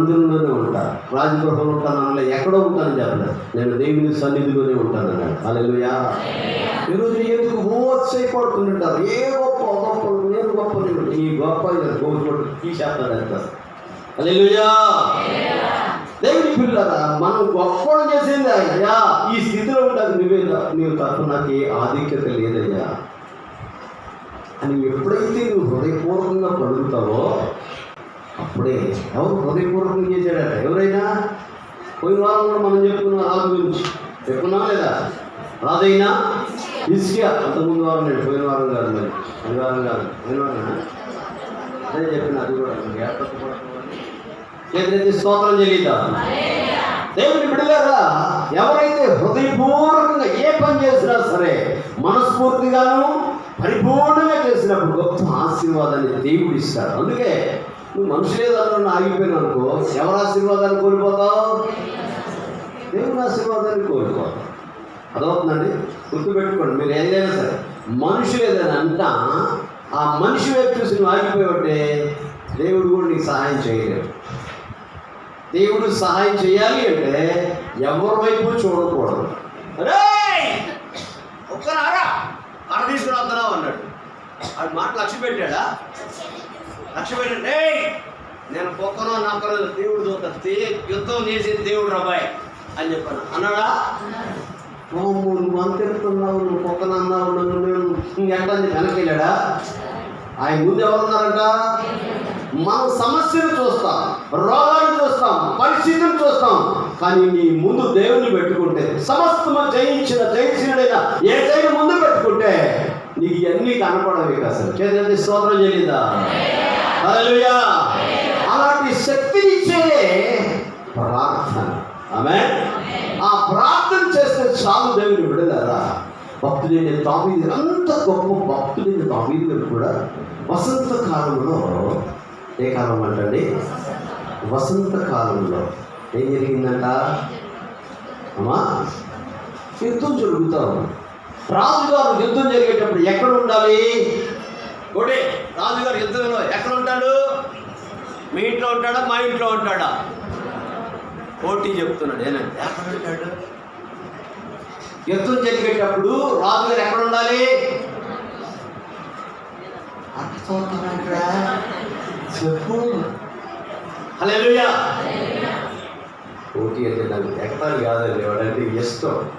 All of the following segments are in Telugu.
మందిరంలోనే ఉంటా. రాజగృహంలో ఉంటాను అనలే ఎక్కడో ఉంటాను చెప్పలేదు. నేను దేవుని సన్నిధిలోనే ఉంటాను అన్నాడు. అలెలుయా ఈరోజు ఎందుకు ఓత్సైపడుతుంటారు ఏ గొప్ప గొప్ప నేను గొప్ప నేను ఈ గొప్ప గోపడు తీసేస్తాను అంత అలెలుయా దేవుని పిల్లరా మనం గొప్పలు చేసింది అయ్యా. ఈ స్థితిలో ఉండదు నువ్వే నీవు తప్ప నాకు ఏ ఆధిక్యత లేదయ్యా. అని ఎప్పుడైతే నువ్వు హృదయపూర్వకంగా పలుకుతావో అప్పుడే ఎవరు హృదయపూర్వకం చేశాడట ఎవరైనా పోయిన వారం కూడా మనం చెప్పుకున్న రాజు గురించి చెప్పుకున్నాం లేదా? రాజైనా? ఇస్కియా అంతకుముందు వారం నేను పోయిన వారం కాదు మరి. అది వారం కాదు. పోయిన వారం అదే చెప్పిన అది కూడా చేతులెత్తి స్తోత్రం చెల్లిద్దాం. దేవుని బిడ్డలారా ఎవరైతే హృదయపూర్వకంగా ఏ పని చేసినా సరే మనస్ఫూర్తిగాను పరిపూర్ణంగా చేసినప్పుడు గొప్ప ఆశీర్వాదాన్ని దేవుడు ఇస్తాడు. అందుకే నువ్వు మనుషులే దానిలో ఆగిపోయినా అనుకో. ఎవరు ఆశీర్వాదాన్ని కోల్పోతావు? దేవుని ఆశీర్వాదాన్ని కోల్పోతావు అదవుతుందండి గుర్తుపెట్టుకోండి మీరు ఏదైనా సరే. మనుషులు ఏదైనా అంటా ఆ మనిషి వైపు చూసి నువ్వు ఆగిపోయి దేవుడు కూడా నీకు సహాయం చేయలేడు. దేవుడు సహాయం చేయాలి అంటే ఎవరి వైపు చూడకూడదు. అరే ఒక్కరారా అర తీసుకుని వస్తున్నావు అన్నాడు. ఆడు మాట లక్ష్య పెట్టాడా లక్ష్య పెట్టండి నేను పొక్కనో నక్కనో దేవుడు చూస్తే యుద్ధం చేసేది దేవుడు రాబాయ్ అని చెప్పాను. అన్నాడా? ఓ నువ్వు నువ్వు పొక్కన అన్నావు? నేను ఇంకెట్లా వెనక్కి వెళ్ళాడా ఆయన ముందు ఎవరున్నారంట మనం సమస్యను చూస్తాం రోగాన్ని చూస్తాం పరిస్థితిని చూస్తాం కానీ నీ ముందు దేవుని పెట్టుకుంటే సమస్తము జయించిన జయించినడైన ఏ జైలు ముందు పెట్టుకుంటే నీకు ఇవన్నీ కనపడవి అసలు. చేతి స్తోత్రం చేయలేదా? అలాంటి శక్తినిచ్చేదే ప్రార్థన. ఆమె ఆ ప్రార్థన చేస్తే చాలు దేవుని విడలేరా భక్తుడైన తామీది అంత గొప్ప భక్తుడైన తామీది కూడా వసంత కాలంలో ఏ కాలం అంటండి? వసంత కాలంలో ఏం జరిగిందంట? అమ్మా యుద్ధం జరుగుతా రాజుగారు యుద్ధం జరిగేటప్పుడు ఎక్కడ ఉండాలి? ఒకటి రాజుగారు యుద్ధంలో ఎక్కడ ఉంటాడు? మీ ఇంట్లో ఉంటాడా? మా ఇంట్లో ఉంటాడా? పోటీ చెప్తున్నాడు. ఏనండి? ఎక్కడ ఉంటాడు? యుద్ధం జరిగేటప్పుడు రాజుగారు ఎక్కడ ఉండాలి? అర్థమవుతున్నాడా? చెప్పు. హలో పోటీ అంటే నాకు ఎక్కడ కాదండి వాడంటే ఇష్టం.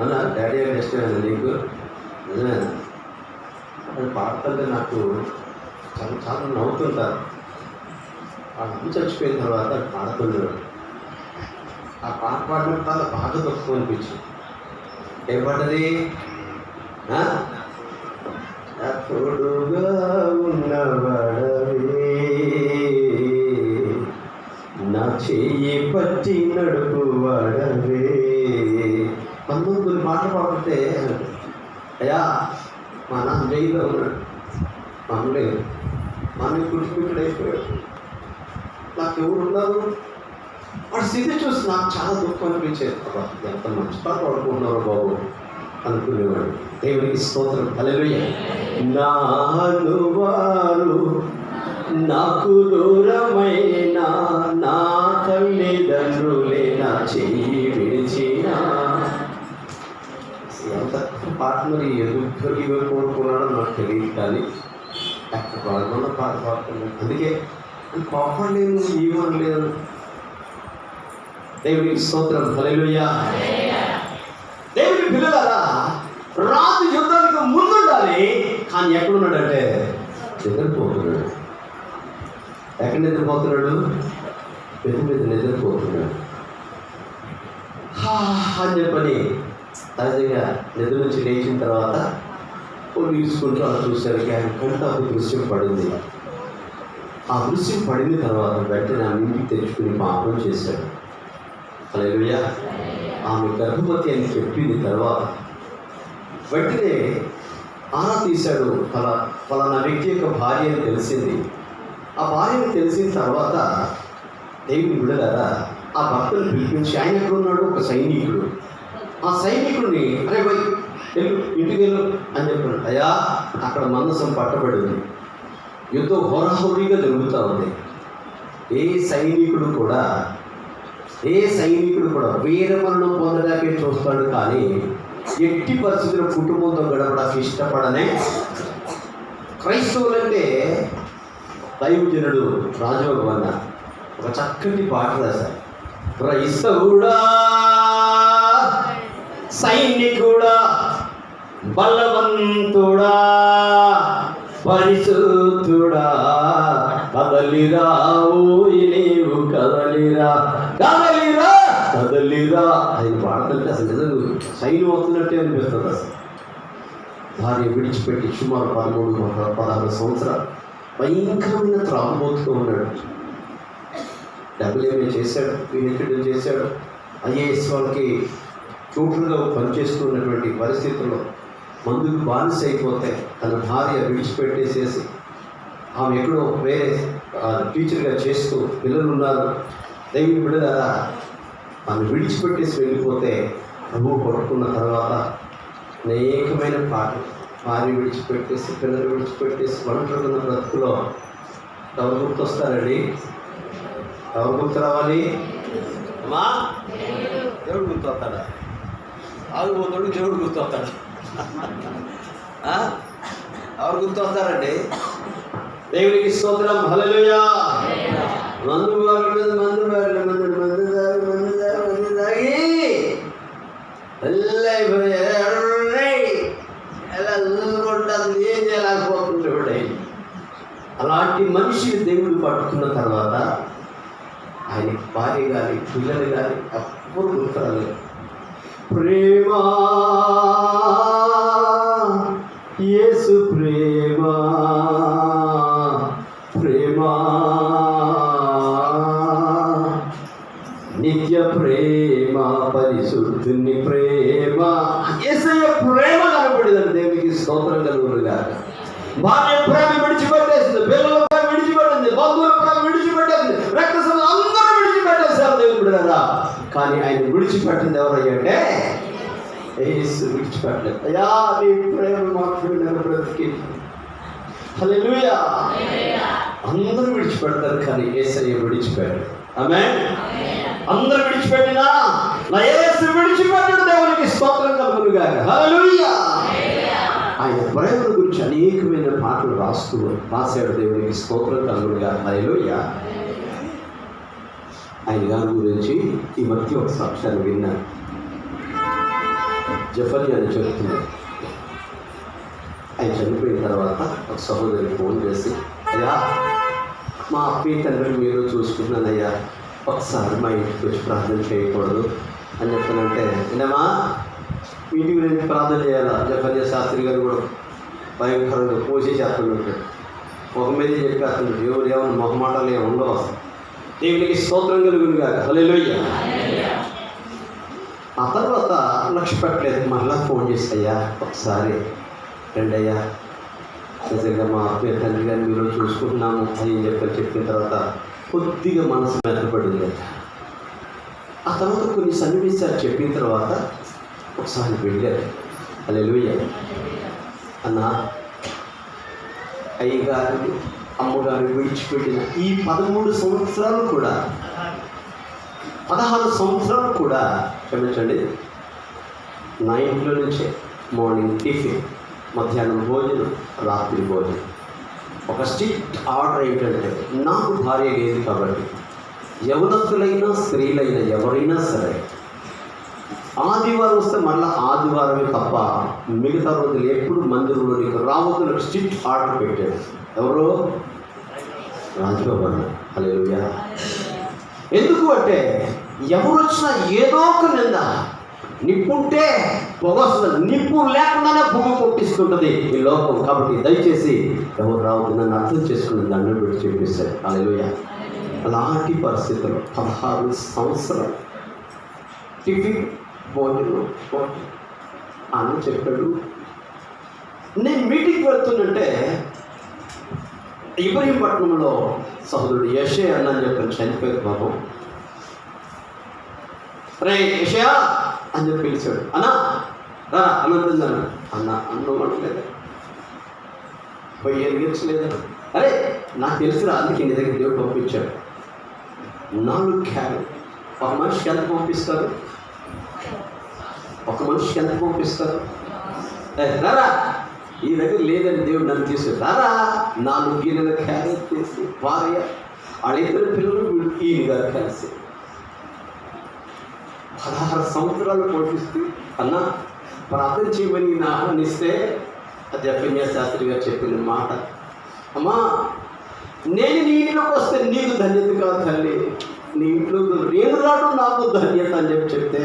అన్న డాడీ అంటే ఇష్టమేనా నీకు? నిజమేనా? అది పాడుతుంటే నాకు చాలా చాలా నవ్వుతుంటారు. ఆ అమ్మ చచ్చిపోయిన తర్వాత పాడుతున్నాడు ఆ పాట పాడడం చాలా బాగా తక్కువ అనిపించింది. ఏం పాటది ఆ? తోడుగా ఉన్నవాడవే. నా చెయ్యి పట్టి నడుపువాడవే. పంతొమ్మిది కొన్ని పాటలు పాడుతుంటే అయ్యా మా నాన్న జైల్లో ఉన్నాడు మా అమ్మ లేదు మా అయిపోయాడు నాకు ఎవరు ఉన్నారు? వాడు స్థితి చూసి నాకు చాలా దుఃఖం అనిపించేది. ఎంత మంచి పాట బాబు అనుకునేవాడు. దేవునికి స్తోత్రం. అలెలుయ్య నాను వారు నాకు దూరమైన నా తల్లిదండ్రులే నా చెయ్యి. పాట మరి ఎందుకు ఇవి కోరుకున్నాడో నాకు తెలియదు కానీ ఎక్కడ పాడుకున్న పాట పాడుతున్నాను అందుకే కోపం లేదు ఈవన్ లేదు దేవుడికి స్తోత్రం. హల్లెలూయా. దేవుడి పిల్లలారా రాజు యుద్ధానికి ముందుండాలి కానీ ఎక్కడున్నాడంటే నిద్రపోతున్నాడు. ఎక్కడ నిద్రపోతున్నాడు? పెద్ద మీద నిద్రపోతున్నాడు. హా అని చెప్పని సహజంగా నిద్ర నుంచి లేచిన తర్వాత కొన్ని తీసుకుంటూ అలా చూసరికి ఆయన కంట ఒక దృశ్యం పడింది. ఆ దృశ్యం పడిన తర్వాత వెంటనే ఆమె ఇంటికి తెచ్చుకుని పాపం చేశాడు. అలా ఆమె గర్భవతి అని చెప్పిన తర్వాత వెంటనే ఆరా తీశాడు. ఫల ఫలానా వ్యక్తి యొక్క భార్య అని తెలిసింది. ఆ భార్యను తెలిసిన తర్వాత దేవుని విడలారా ఆ భర్తను పిలిపించి ఆయన ఎక్కడున్నాడు? ఒక సైనికుడు. ఆ సైనికుడిని అరే పోయి వెళ్ళు ఇంటికి వెళ్ళు అని చెప్పాడు. అయ్యా అక్కడ మందసం పట్టబడి ఉంది యుద్ధం హోరాహోరీగా జరుగుతూ ఉంది. ఏ సైనికుడు కూడా ఏ సైనికుడు కూడా వీరమరణం పొందడానికే చూస్తాడు కానీ ఎట్టి పరిస్థితుల్లో కుటుంబంతో గడపడానికి ఇష్టపడనే క్రైస్తవులంటే దైవజనుడు రాజభవన్ ఒక చక్కటి పాట రాశారు. క్రైస్తవుడా సైనికుడా బలవంతుడా పరిశుద్ధుడా కదలిరా ఓయి నీవు కదలిరా కదలిరా కదలిరా. అది పాడుతుంటే అసలు నిజంగా. సైన్ అవుతున్నట్టే అనిపిస్తుంది అసలు. భార్య విడిచిపెట్టి సుమారు పదమూడు పదహారు సంవత్సరాలు భయంకరమైన త్రాగుబోతుతో ఉన్నాడు. డబ్బులు చేశాడు? పీహెచ్డీ చేశాడు? ఐఏఎస్ వాళ్ళకి ట్యూటర్గా పనిచేస్తున్నటువంటి పరిస్థితుల్లో మందుకు బానిస అయిపోతే తన భార్య విడిచిపెట్టేసేసి ఆమె ఎక్కడో వేరే టీచర్గా చేస్తూ పిల్లలు ఉన్నారు దైవ బిడ్డలారా ఆమె విడిచిపెట్టేసి వెళ్ళిపోతే ప్రభు పట్టుకున్న తర్వాత అనేకమైన పాటలు భార్య విడిచిపెట్టేసి పిల్లలు విడిచిపెట్టేసి వంటలున్న బ్రతుకులో ఎవరు గుర్తొస్తారండి? ఎవరు గుర్తు రావాలి? అమ్మా దేవుడు గుర్తొస్తాడా ఆగిపోతాడు దేవుడు గుర్తొస్తాడు. ఎవరు గుర్తొస్తారండి? దేవునికి స్తోత్రం. హలలుయా మందు బాగుల మీద మందు బాగుల మందు మందు తాగి మందు తాగి మందు తాగి ఎలా చూసుకుంటుంది ఏం అలాంటి మనిషిని దేవుడు పట్టుకున్న తర్వాత ఆయన భార్య కానీ పిల్లలు కానీ అప్పుడు గుర్తురాలేదు. ప్రేమ. యేసు ప్రేమ. ప్రేమ. నిత్య ప్రేమ పరిశుద్ధుని ప్రేమ. యేసయ్య ప్రేమ కనబడిందండి. దేవునికి స్తోత్రం కలుగుతుంది భార్య కానీ ఆయన విడిచిపెట్టింది ఎవరయ్యంటే ఏసు విడిచిపెట్టలేదు. అయ్యా నీ ప్రేమ మాత్రమే నన్ను బ్రతికి హల్లెలూయా. అందరూ విడిచిపెడతారు కానీ ఏసయ్య విడిచిపెట్టాడు. ఆమె అందరూ విడిచిపెట్టినా? నా ఏసు విడిచిపెట్టడు దేవునికి స్తోత్రం కలుగునుగా హల్లెలూయా. ఆయన ప్రేమల గురించి అనేకమైన పాటలు రాస్తూ రాశాడు దేవునికి స్తోత్రం కలుగునుగా హల్లెలూయా. ఆయన గారి గురించి ఈ మధ్య ఒక సాక్ష్యాన్ని విన్నా. జఫర్ అని చెప్తున్నాడు ఆయన చనిపోయిన తర్వాత ఒక సహోదరి ఫోన్ చేసి అయ్యా మా అప్పి తండ్రిని మీరు చూసుకున్నానయ్యా ఒకసారి మా ఇంటికి వచ్చి ప్రార్థన చేయకూడదు. అని చెప్పానంటే వినమా ఇంటి గురించి ప్రార్థన చేయాలా? జఫర్య శాస్త్రి గారు కూడా భయంకరంగా పోసే చేస్తుంటాడు ఒక మీద చెప్పేస్తున్నాడు ఎవరు ఏమైనా మొహమాటాలు ఏమి ఉండవు? అసలు దేవునికి స్తోత్రం కలుగును కాక హల్లెలూయా. ఆ తర్వాత లక్ష్య పెట్టలేదు. మళ్ళా ఫోన్ చేస్తాయా ఒకసారి రెండయ్యా. నిజంగా మా ఆత్మీయ తండ్రి గారిని మీరు చూసుకుంటున్నాము. అని చెప్పి చెప్పిన తర్వాత కొద్దిగా మనసు మెత్తపడింది. ఆ తర్వాత కొన్ని సన్నివేశాలు చెప్పిన తర్వాత ఒకసారి వెళ్ళారు. అల్లెలుయ్య అన్న అయ్యగారు అమ్మగారు విడిచిపెట్టిన ఈ పదమూడు సంవత్సరాలు కూడా పదహారు సంవత్సరాలు కూడా క్షమించండి నా ఇంట్లో నుంచే మార్నింగ్ టిఫిన్ మధ్యాహ్నం భోజనం రాత్రి భోజనం. ఒక స్ట్రిక్ట్ ఆర్డర్ ఏంటంటే నాకు భార్య లేదు కాబట్టి యవనస్తులైనా స్త్రీలైనా ఎవరైనా సరే ఆదివారం వస్తే మళ్ళీ ఆదివారమే తప్ప మిగతా రోజులు ఎప్పుడు మందిరంలోనికి రావద్దు స్ట్రిక్ట్ ఆర్డర్ పెట్టాడు ఎవరు? రాజగోపాల్. హల్లెలూయా. ఎందుకు అంటే ఎవరు వచ్చినా ఏదో ఒక నింద నిప్పుంటే పొగ వస్తుంది నిప్పు లేకుండానే పొగ కొట్టిస్తుంటుంది ఈ లోకం. కాబట్టి దయచేసి ఎవరు రావద్దు నన్ను అర్థం చేసుకుని దండం పెట్టి చెప్పేశారు అలెలుయ అలాంటి పరిస్థితుల్లో పదహారు సంవత్సరాలు. టిఫిన్ భోజనం భోజనం అని చెప్పాడు. నేను మీటింగ్కి వెళ్తుందంటే ఇబ్రహీంపట్నంలో సహోదరుడు యశే అన్న అని చెప్పని చనిపోయారు బాబు. రే యషయా అని చెప్పి పిలిచాడు. అన్నా రా అనంతుందన్న అన్న అన్నం అనట్లేదు పోయి ఎరిగించలేదు అరే నాకు తెలుసురా అందుకే నీ దగ్గర దేవుడు పంపించాడు. నాలుగు క్యారెట్. ఒక మనిషికి ఎంత పంపిస్తారు? ఒక మనిషికి ఎంత పంపిస్తారు? రా రారా ఈ దగ్గర లేదని దేవుడు నన్ను తీసుకు రారా నాలుగు గిన్నెల క్యారెట్ తీసి భార్య వాళ్ళిద్దరు పిల్లలు ఈయన గారు కలిసి. పదహారు సంవత్సరాలు పోషిస్తూ అన్న ప్రార్థన చేయమని నేను ఆహ్వానిస్తే అది ఎఫ్ఎంఏ శాస్త్రి గారు చెప్పిన మాట. అమ్మా నేను నీ ఇంట్లోకి వస్తే నీకు ధన్యత కాదు తల్లి. నీ ఇంట్లో నేను రావడం నాకు ధన్యత అని చెప్పి చెప్తే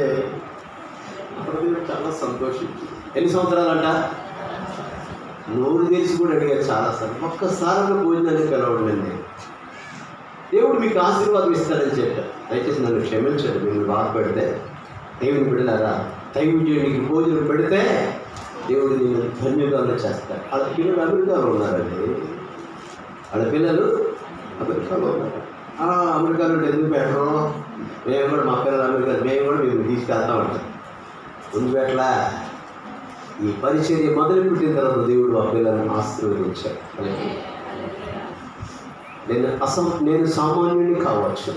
అప్పుడు చాలా సంతోషించింది. ఎన్ని సంవత్సరాలంట? నోరు తెలిసి కూడా అడిగారు చాలాసార్లు ఒక్కసారి భోజనానికి పిలవడండి దేవుడు మీకు ఆశీర్వాదం ఇస్తాడని చెప్పారు. దయచేసి నన్ను క్షమించండి మీరు బాధపడితే దేవుని దైవం చేయడానికి భోజనం పెడితే దేవుడు నేను ధన్యగాలు చేస్తాడు. వాళ్ళ పిల్లలు అమెరికాలో ఉన్నారండి. వాళ్ళ పిల్లలు అమెరికాలో ఉన్నారు. అమెరికాలో ఎందుకు పెట్టడం మేము కూడా మా పిల్లలు అమెరికా మేము కూడా మేము తీసుకెళ్తాం అంటాం ముందు పెట్టలా ఈ పరిచర్య మొదలు పెట్టిన తర్వాత దేవుడు ఆ పిల్లలను ఆశీర్వదించాడు. నేను అసం నేను సామాన్యుడిని కావచ్చు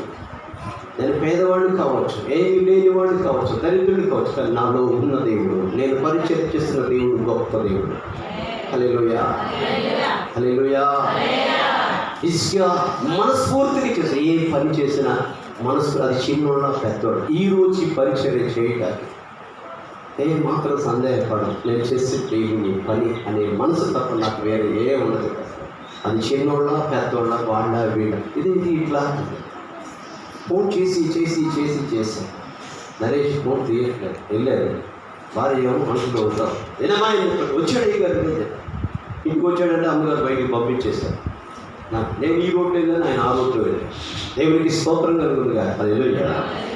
నేను పేదవాడిని కావచ్చు ఏమి లేనివాడిని కావచ్చు దరిద్రుడిని కావచ్చు కానీ నాలో ఉన్న దేవుడు నేను పరిచయం చేస్తున్న దేవుడు గొప్ప దేవుడు. హల్లెలూయా. హల్లెలూయా. ఇసుక మనస్ఫూర్తిగా చేసి ఏ పని చేసినా మనసు అది చిన్నోళ్ళ పెద్దోడు. ఈ రోజు ఈ పరిచయం చేయటానికి. ఏ మాత్రం సందేహపడదు నేను చేసే దేవుని పని అనే మనసు తప్ప నాకు వేరే ఏ ఉండదు. అది చిన్నోళ్ళ పెద్దోళ్ళ వాళ్ళ వీళ్ళ. ఇదేంటి ఇట్లా? ఫోన్ చేసి చేసి చేసి చేసి. నరేష్ ఫోన్ తీయట్లేదు. వెళ్ళారు భార్య ఏమో మనసులో ఉంటాం ఏనమ్మా వచ్చాడు ఈ గారు మీద. ఇంటికి వచ్చాడంటే అమ్మగారు బయటికి పంపించేశారు. నాకు నేను ఈ రోడ్డు వెళ్ళాను ఆయన ఆ రోడ్లో వెళ్ళాను దేవునికి స్తోత్రం కలుగుతుంది కదా అది వెళ్ళాను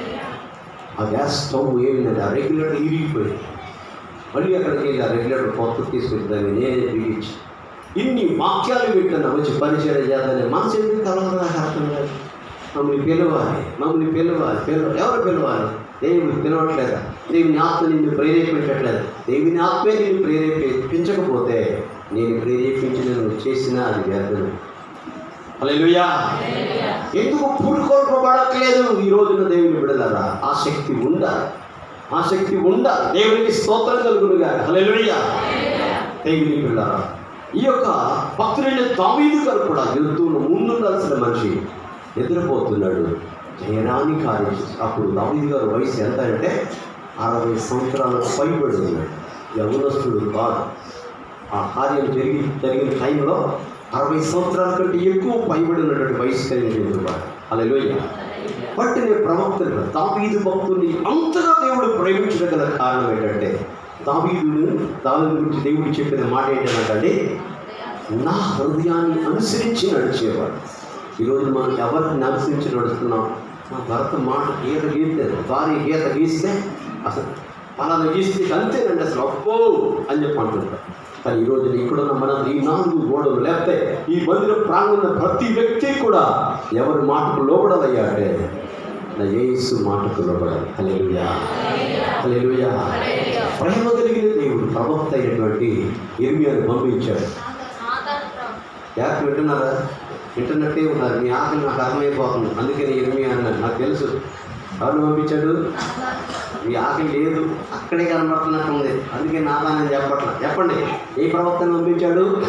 ఆ గ్యాస్ స్టవ్ ఏమిందండి ఆ రెగ్యులేటర్ ఇరిగిపోయింది. మళ్ళీ అక్కడికి వెళ్ళి ఆ రెగ్యులేటర్ కొత్త తీసుకెళ్తాను నేనే బిగించి. ఇన్ని వాక్యాలు పెట్టాను వచ్చి పరిచయం చేద్దాన్ని మనసు ఎందుకు తర్వాత అర్థం కాదు మమ్మల్ని పిలవాలి మమ్మల్ని పిలవాలి పిలవ ఎవరు పిలవాలి? దేవుని పిలవట్లేదా? దేవుని ఆత్మ నిన్ను ప్రేరేపించట్లేదు. దేవుని ఆత్మే నిన్ను ప్రేరేపించకపోతే నేను ప్రేరేపించిన చేసినా అది వ్యర్థమే. అలెలుయా ఎందుకు పూడుకోల్పబడట్లేదు ఈ రోజున దేవుని బిడలరా ఆ శక్తి ఉండాలి ఆ శక్తి ఉండాలి దేవునికి స్తోత్రం కలుగును గారు అలెలుయా దేవుని బిడ్డలారా ఈ యొక్క భక్తులైన దావీదు గారు కూడా యుద్ధంలో ముందుండాల్సిన మనిషి. నిద్రపోతున్నాడు. జయరాని కార్యం అప్పుడు దావీదు గారు వయసు ఎంత అంటే? అరవై సంవత్సరాల పైబడి ఉన్నాడు. యవనస్తుడు కాదు. ఆ కార్యం జరిగి జరిగిన టైంలో అరవై సంవత్సరాల కంటే ఎక్కువ పైబడి ఉన్నటువంటి వయసు కలిగిన వాడు. అలా పట్టిన ప్రవక్తలు ప్రవక్తను దావీదు అంతగా దేవుడు ప్రేమించడం గల కారణం ఏంటంటే దావీదును దాని గురించి దేవుడు చెప్పిన మాట ఏంటంటే నా హృదయాన్ని అనుసరించి నడిచేవాడు. ఈరోజు మనం ఎవరిని అనుసరించి నడుస్తున్నాం? మా భర్త మాట గీత గీస్తే భార్య గీత గీస్తే అసలు పలానా గీస్తే అంతేనండి అసలు. అప్పో అని చెప్పి అంటుంటారు. కానీ ఈ రోజున ఇక్కడున్న మన ఈ నాలుగు గోడలు లేకపోతే ఈ మందిరం ప్రాంగణ ప్రతి వ్యక్తి కూడా ఎవరి మాటకు లోబడాలయ్యా అంటే నా ఏసు మాటకు లోబడాలి. అలెలుయా హల్లెలూయా. ప్రేమ కలిగిన దేవుడు ప్రవక్త అయినటువంటి ఇర్మియాను పంపించాడు. యాక్ వింటున్నారా? వింటున్నట్టే ఉన్నారు. మీ ఆకలి నాకు అర్థమైపోతుంది. అందుకని ఇర్మియా అన్నాడు నాకు తెలుసు. ఎవరు పంపించాడు? మీ ఆకలి లేదు. అక్కడే కనబడుతున్నట్టుంది అందుకే నాదాన్ని చెప్పట్లా. చెప్పండి. ఏ ప్రవక్తను పంపించాడు?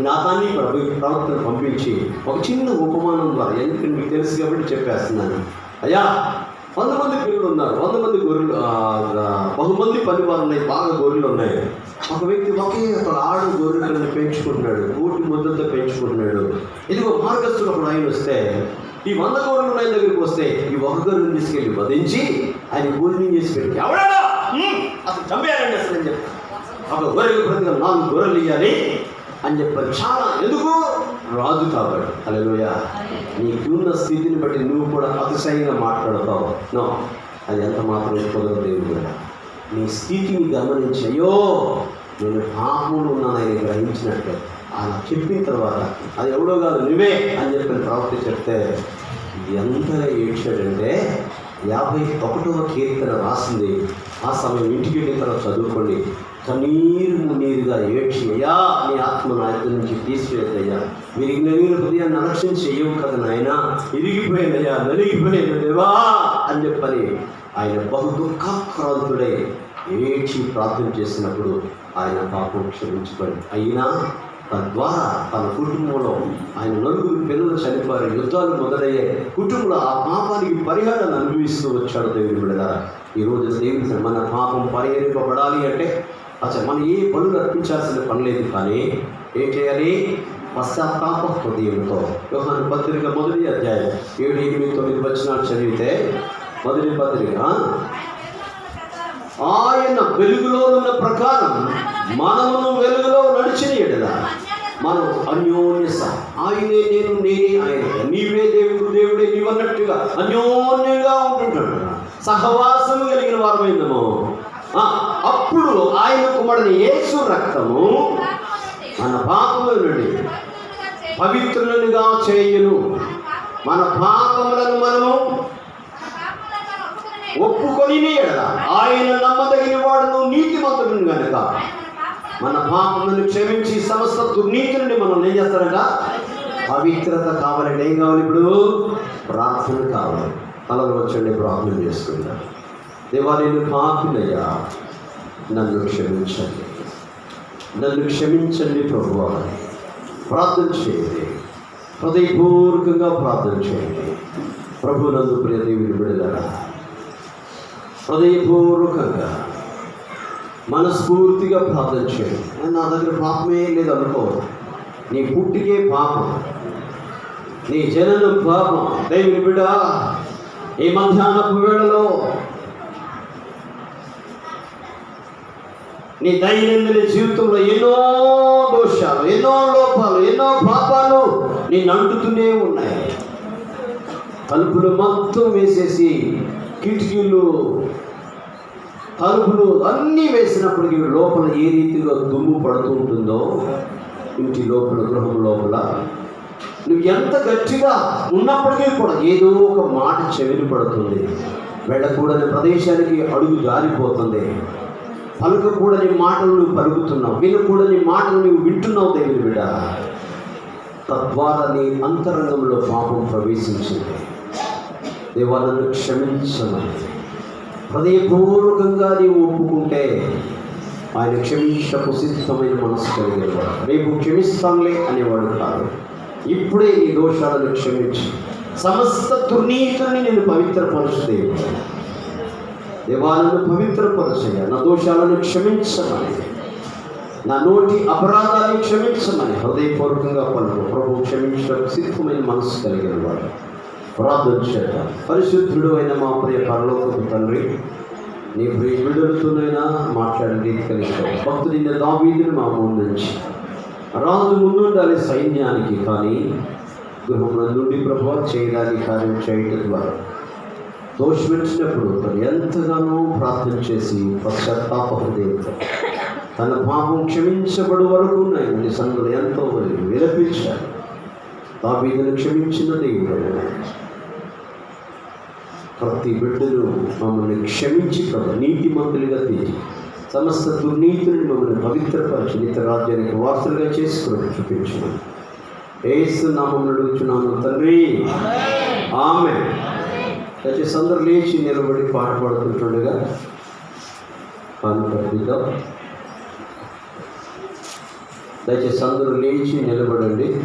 నాదాన్ని ప్రభు ప్రవక్తను పంపించి ఒక చిన్న ఉపమానం ద్వారా ఎందుకంటే మీకు తెలుసు కాబట్టి చెప్పేస్తున్నాను. అయ్యా వంద మంది పిల్లలు ఉన్నారు. వంద మంది గొర్రెలు బహుమంది పని వాళ్ళు ఉన్నాయి. బాగా గొర్రెలు ఉన్నాయి. ఒక వ్యక్తి ఒకే ఒక ఆడు గొర్రెలను పెంచుకుంటున్నాడు. ఊటి ముద్దతో పెంచుకుంటున్నాడు. ఇదిగో మార్గస్తుడు ఒక ఆయన వస్తే ఈ వంద గొర్రెలు ఆయన దగ్గరికి వస్తే ఈ ఒక గొర్రెను తీసుకెళ్ళి వధించి ఆయన భోజనం చేసి పెట్టి ఎవడా అసలు చంపేయాలండి అసలు అని చెప్పి. ఒక గొర్రెలు ప్రతిగా నాలుగు గొర్రెలు ఇవ్వాలి అని చెప్పారు. చాలా ఎందుకు? రాజు కాబట్టి అలలోయ నీకున్న స్థితిని బట్టి నువ్వు కూడా అతిశయంగా మాట్లాడతావు. నో అది ఎంత మాత్రం కుదరదు కూడా. నీ స్థితిని గమనించి అయ్యో నేను పాపంలో ఉన్నానని గ్రహించినట్టు. అలా చెప్పిన తర్వాత అది ఎవడో కాదు నువ్వే అని చెప్పిన ప్రవక్త చెప్తే ఎంత ఏడ్చాడంటే యాభై ఒకటవ కీర్తన రాసింది. ఆ సమయం ఇంటికి వెళ్ళిన తర్వాత చదువుకోండి. కన్నీరు నీరుగా ఏడ్చి అయ్యా నీ ఆత్మ నా నుంచి తీసివేద్దయ్యా విరిగిన హృదయాన్ని అలక్ష్యం చేయవు కదా నాయన. ఇరిగిపోయిందయ్యా నలిగిపోయింది దేవా అని చెప్పని ఆయన బహు దుఃఖాక్రాంతుడై ఏడ్చి ప్రార్థన చేసినప్పుడు ఆయన పాపం క్షమించబడి అయినా తద్వారా తన కుటుంబంలో ఆయన నలుగురు పిల్లలు చనిపోయారు యుద్ధాలు మొదలయ్యాయి కుటుంబంలో ఆ పాపానికి పరిహారాన్ని అనుభవిస్తూ వచ్చాడు దేవుని బిడ్డ ఈరోజు దేవుని మన పాపం పరిహరింపబడాలి అంటే అసలు మనం ఏ పనులు అర్పించాల్సిన పని లేదు కానీ ఏం చేయాలి? పశ్చాత్తాప హృదయంతో. యోహాను పత్రిక మొదటి అధ్యాయం ఏడు ఎనిమిది తొమ్మిది వచ్చినాలు చదివితే మొదటి పత్రిక ఆయన వెలుగులో ఉన్న ప్రకారం మనమును వెలుగులో నడిచిన ఎడల మనం అన్యోన్య ఆయనే నేను నేనే ఆయన. నీవే దేవుడు దేవుడే నీవన్నట్టుగా అన్యోన్యంగా ఉంటుంటాడు. సహవాసము కలిగిన వారమైందము. ఆ, అప్పుడు ఆయన కుమారుని యేసు రక్తము మన పాపముల నుండి పవిత్రులుగా చేయను. మన పాపములను మనము ఒప్పుకొని ఆయన నమ్మదగిన వాడును నీతిమంతుడు కనుక మన పాపములను క్షమించి సమస్త దుర్నీతి నుండి మనం ఏం చేస్తారంట? పవిత్రత కావాలంటే ఏం కావాలి ఇప్పుడు? ప్రార్థన కావాలి. తలలో వచ్చండి ప్రార్థన చేసుకుందాం. దేవా నేను పాపినయ్యా నన్ను క్షమించండి. నన్ను క్షమించండి ప్రభు ప్రార్థన చేయండి. హృదయపూర్వకంగా ప్రార్థన చేయండి. ప్రభు నందు ప్రియ విడుదల హృదయపూర్వకంగా మనస్ఫూర్తిగా ప్రార్థన చేయండి. నా దగ్గర పాపమే లేదు అనుకో నీ పుట్టికే పాపం. నీ జననం పాపం. దేవుని బిడ ఈ మధ్యాహ్నపు వేళలో నీ దైనందిన జీవితంలో ఎన్నో దోషాలు ఎన్నో లోపాలు ఎన్నో పాపాలు నిన్ను అంటుతూనే ఉన్నాయి. తలుపులు మొత్తం వేసేసి కిటికీలు తలుపులు అన్నీ వేసినప్పటికీ లోపల ఏ రీతిగా దుమ్ము పడుతూ ఉంటుందో ఇంటి లోపల గృహం లోపల నువ్వు ఎంత గట్టిగా ఉన్నప్పటికీ కూడా ఏదో ఒక మాట చెవిని పడుతుంది. వెళ్ళకూడని ప్రదేశానికి అడుగు జారిపోతుంది. పలుకకూడని మాటలు నువ్వు పలుకుతున్నావు. వినకూడని మాటలు నువ్వు వింటున్నావు దేవుని బిడ్డ తద్వారా నీ అంతరంగంలో పాపం ప్రవేశించింది. దేవా నన్ను క్షమించమని. హృదయపూర్వకంగా నీవు ఒప్పుకుంటే ఆయన క్షమించకు సిద్ధమైన మనసు కలిగేవాడు రేపు క్షమిస్తాంలే అనేవాడు కాదు. ఇప్పుడే నీ దోషాలను క్షమించి. సమస్త దుర్నీతుల్ని నేను పవిత్రపరచు దేవాలను పవిత్రపరచయ్యా. నా దోషాలను క్షమించమని. నా నోటి అపరాధాన్ని క్షమించమని. హృదయపూర్వకంగా పలుకు. ప్రభు క్షమించడం సిద్ధమైన మనసు కలిగిన వాడు. ప్రార్థన చేద్దాం పరిశుద్ధుడు అయిన మా ప్రియ పరలోకపు తండ్రి నీ ప్రియ విడుదలతోనైనా మాట్లాడే రీతి కలిగిస్తాం భక్తుడిన దావీదుని మా ముందు నుంచి. రాజు ముందుండాలి సైన్యానికి కానీ గృహంలో నుండి ప్రభావ చేయడానికి కార్యం చేయటం ద్వారా. దోషమించినప్పుడు తను ఎంతగానో ప్రార్థన చేసి పశ్చాత్తాప హృదయంతో తన పాపం క్షమించబడు వరకు నేను నీ సందులు ఎంతో విలపించాను దావీదును క్షమించిన దేవుడు. ప్రతి బిడ్డను మమ్మల్ని క్షమించి ప్రభు నీతి మంతులుగా తీసి సమస్త దుర్నీతిని మమ్మల్ని పవిత్రపరిచి నీత రాజ్యానికి వారసులుగా చేసుకుని చూపించమని ఏసు నామం అడుగుచున్నాను తండ్రి. ఆమె దయచేసి అందరూ లేచి నిలబడి పాట పాడుతుంటుండగా పాలు దయచేసి అందరూ లేచి నిలబడండి.